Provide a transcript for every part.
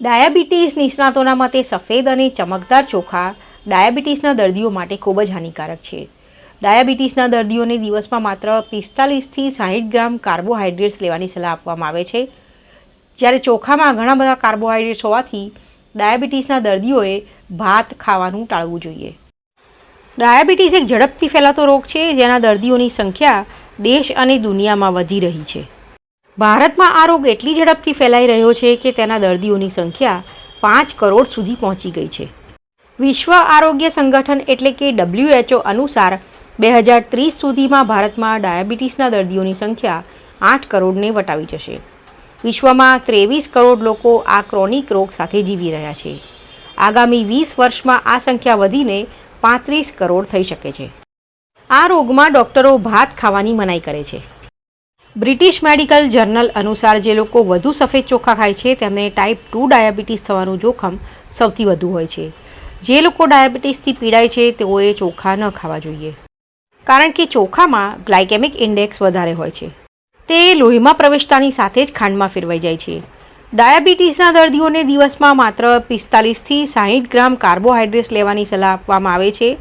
Diabetes નિષ્ણાતોના મતે સફેદ અને ચમકદાર ચોખા ડાયાબિટીસના દર્દીઓ માટે ખૂબ જ હાનિકારક છે. ડાયાબિટીસના દર્દીઓને દિવસમાં માત્ર પિસ્તાલીસથી સાહીઠ ગ્રામ કાર્બોહાઈડ્રેટ્સ લેવાની સલાહ આપવામાં આવે છે. જ્યારે ચોખામાં ઘણા બધા કાર્બોહાઈડ્રેટ્સ હોવાથી ડાયાબિટીસના દર્દીઓએ ભાત ખાવાનું ટાળવું જોઈએ. ડાયાબિટીસ એક ઝડપથી ફેલાતો રોગ છે, જેના દર્દીઓની સંખ્યા દેશ અને દુનિયામાં વધી રહી છે. ભારતમાં આ રોગ એટલી ઝડપથી ફેલાઈ રહ્યો છે કે તેના દર્દીઓની સંખ્યા પાંચ કરોડ સુધી પહોંચી ગઈ છે. વિશ્વ આરોગ્ય સંગઠન એટલે કે ડબ્લ્યુએચઓ અનુસાર બે હજાર ત્રીસ સુધીમાં ભારતમાં ડાયાબિટીસના દર્દીઓની સંખ્યા આઠ કરોડને વટાવી જશે. વિશ્વમાં ત્રેવીસ કરોડ લોકો આ ક્રોનિક રોગ સાથે જીવી રહ્યા છે. આગામી વીસ વર્ષમાં આ સંખ્યા વધીને પાંત્રીસ કરોડ થઈ શકે છે. આ રોગમાં ડૉક્ટરો ભાત ખાવાની મનાઈ કરે છે. બ્રિટિશ મેડિકલ જર્નલ અનુસાર જે લોકો વધુ સફેદ ચોખા ખાય છે, તેમને ટાઈપ ટુ ડાયાબિટીસ થવાનું જોખમ સૌથી વધુ હોય છે. જે લોકો ડાયાબિટીસથી પીડાય છે, તેઓએ ચોખા ન ખાવા જોઈએ. કારણ કે ચોખામાં ગ્લાયકેમિક ઇન્ડેક્સ વધારે હોય છે. તે લોહીમાં પ્રવેશતાની સાથે જ ખાંડમાં ફેરવાઈ જાય છે. ડાયાબિટીસના દર્દીઓને દિવસમાં માત્ર પિસ્તાલીસથી સાહીઠ ગ્રામ કાર્બોહાઈડ્રેટ્સ લેવાની સલાહ આપવામાં આવે છે.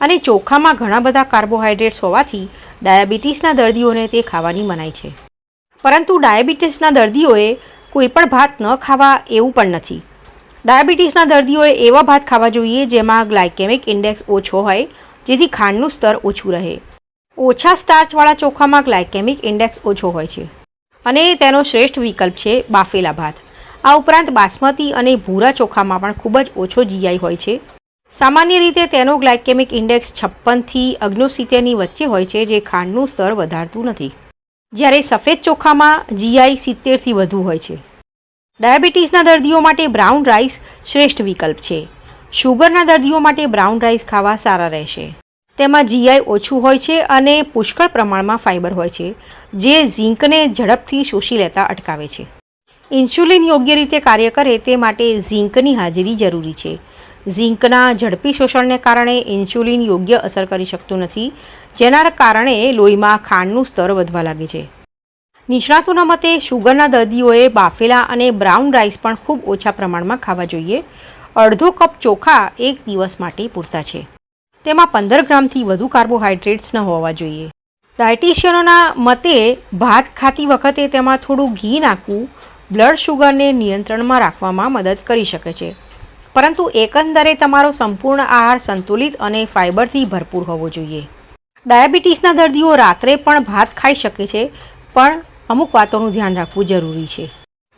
અને ચોખામાં ઘણા બધા કાર્બોહાઈડ્રેટ્સ હોવાથી ડાયાબિટીસના દર્દીઓને તે ખાવાની મનાઈ છે. પરંતુ ડાયાબિટીસના દર્દીઓએ કોઈ પણ ભાત ન ખાવા એવું પણ નથી. ડાયાબિટીસના દર્દીઓએ એવા ભાત ખાવા જોઈએ જેમાં ગ્લાયકેમિક ઇન્ડેક્સ ઓછો હોય, જેથી ખાંડનું સ્તર ઓછું રહે. ઓછા સ્ટાર્ચવાળા ચોખામાં ગ્લાયકેમિક ઇન્ડેક્સ ઓછો હોય છે. અને તેનો શ્રેષ્ઠ વિકલ્પ છે બાફેલા ભાત. આ ઉપરાંત બાસમતી અને ભૂરા ચોખામાં પણ ખૂબ જ ઓછો જીઆઈ હોય છે. સામાન્ય રીતે તેનો ગ્લાયકેમિક ઇન્ડેક્સ છપ્પનથી અગ્નોસિત્તેરની વચ્ચે હોય છે, જે ખાંડનું સ્તર વધારતું નથી. જ્યારે સફેદ ચોખામાં જીઆઈ સિત્તેરથી વધુ હોય છે. ડાયાબિટીસના દર્દીઓ માટે બ્રાઉન રાઈસ શ્રેષ્ઠ વિકલ્પ છે. શુગરના દર્દીઓ માટે બ્રાઉન રાઈસ ખાવા સારા રહેશે. તેમાં જીઆઈ ઓછું હોય છે અને પુષ્કળ પ્રમાણમાં ફાઇબર હોય છે, જે ઝીંકને ઝડપથી શોષી લેતા અટકાવે છે. ઇન્સ્યુલિન યોગ્ય રીતે કાર્ય કરે તે માટે ઝીંકની હાજરી જરૂરી છે. ઝીંકના ઝડપી શોષણને કારણે ઇન્સ્યુલિન યોગ્ય અસર કરી શકતું નથી, જેના કારણે લોહીમાં ખાંડનું સ્તર વધવા લાગે છે. નિષ્ણાતોના મતે, શુગરના દર્દીઓએ બાફેલા અને બ્રાઉન રાઈસ પણ ખૂબ ઓછા પ્રમાણમાં ખાવા જોઈએ. અડધો કપ ચોખા એક દિવસ માટે પૂરતા છે. તેમાં પંદર ગ્રામથી વધુ કાર્બોહાઈડ્રેટ્સ ન હોવા જોઈએ. ડાયટિશિયનોના મતે, ભાત ખાતી વખતે તેમાં થોડું ઘી નાખવું બ્લડ શુગરને નિયંત્રણમાં રાખવામાં મદદ કરી શકે છે. પરંતુ એકંદરે તમારો સંપૂર્ણ આહાર સંતુલિત અને ફાઇબરથી ભરપૂર હોવો જોઈએ. ડાયાબિટીસના દર્દીઓ રાત્રે પણ ભાત ખાઈ શકે છે, પણ અમુક વાતોનું ધ્યાન રાખવું જરૂરી છે.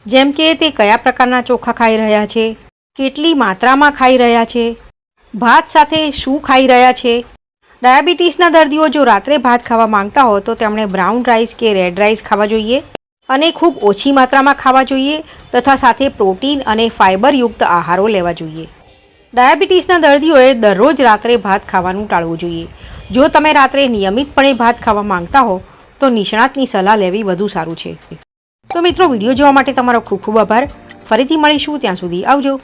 જેમ કે તે કયા પ્રકારના ચોખા ખાઈ રહ્યા છે, કેટલી માત્રામાં ખાઈ રહ્યા છે, ભાત સાથે શું ખાઈ રહ્યા છે. ડાયાબિટીસના દર્દીઓ જો રાત્રે ભાત ખાવા માંગતા હો તો તેમણે બ્રાઉન રાઈસ કે રેડ રાઈસ ખાવા જોઈએ. અને ખૂબ ઓછી માત્રામાં ખાવા જોઈએ તથા સાથે પ્રોટીન અને ફાઇબરયુક્ત આહારો લેવા જોઈએ. ડાયાબિટીસના દર્દીઓએ દરરોજ રાત્રે ભાત ખાવાનું ટાળવું જોઈએ. જો તમે રાત્રે નિયમિતપણે ભાત ખાવા માંગતા હો, તો નિષ્ણાતની સલાહ લેવી વધુ સારું છે. તો મિત્રો, વીડિયો જોવા માટે તમારો ખૂબ ખૂબ આભાર. ફરીથી મળીશું, ત્યાં સુધી આવજો.